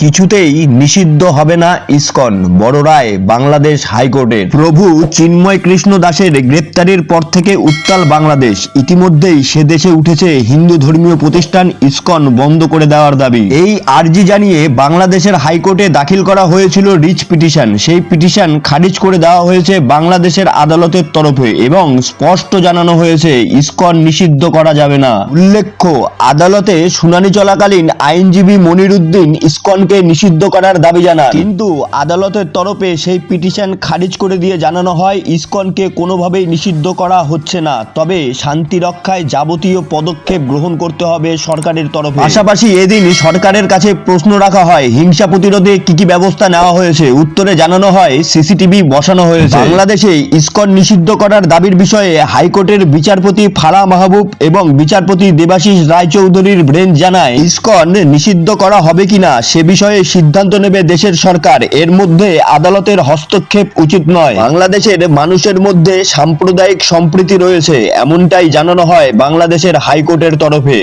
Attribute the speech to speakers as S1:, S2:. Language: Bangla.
S1: কিছুতেই নিষিদ্ধ হবে না ইসকন, বড় রায় বাংলাদেশ হাইকোর্টের। প্রভু চিন্ময় কৃষ্ণ দাসের গ্রেপ্তারির পর থেকে উত্তাল বাংলাদেশ। ইতিমধ্যেই সে দেশে উঠেছে হিন্দু ধর্মীয় প্রতিষ্ঠান ইসকন বন্ধ করে দেওয়ার দাবি। এই আর্জি জানিয়ে বাংলাদেশের হাইকোর্টে দাখিল করা হয়েছিল রিচ পিটিশন। সেই পিটিশন খারিজ করে দেওয়া হয়েছে বাংলাদেশের আদালতের তরফে এবং স্পষ্ট জানানো হয়েছে ইসকন নিষিদ্ধ করা যাবে না। উল্লেখ্য, আদালতে শুনানি চলাকালীন আইনজীবী মনিরুদ্দিন ইসকনকে নিষিদ্ধ করার দাবি জানান। কিন্তু আদালতের তরফে সেই পিটিশন খারিজ করে দিয়ে জানানো হয় ইসকনকে কোনোভাবেই নিষিদ্ধ করা হচ্ছে না। তবে শান্তি রক্ষায় যাবতীয় পদক্ষেপ গ্রহণ করতে হবে সরকারের তরফে। পাশাপাশি এদিন সরকারের কাছে প্রশ্ন রাখা হয় হিংসা প্রতিরোধে কি কি ব্যবস্থা নেওয়া হয়েছে? উত্তরে জানানো হয় সিসিটিভি বসানো হয়েছে। বাংলাদেশে ইসকন নিষিদ্ধ করার দাবির বিষয়ে হাইকোর্টের বিচারপতি ফারা মাহবুব এবং বিচারপতি দেবাশিস রায়চৌধুরীর ব্রেঞ্চ জানায় ইসকন নিষিদ্ধ করা হবে কিনা সে বিষয়ে সিদ্ধান্ত নেবে দেশের সরকার। এর মধ্যে আদালতের হস্তক্ষেপ উচিত নয়। বাংলাদেশের মানুষের মধ্যে সাম্প্রদায়িক সম্প্রীতি রয়েছে, এমনটাই জানানো হয় বাংলাদেশের হাইকোর্টের তরফে।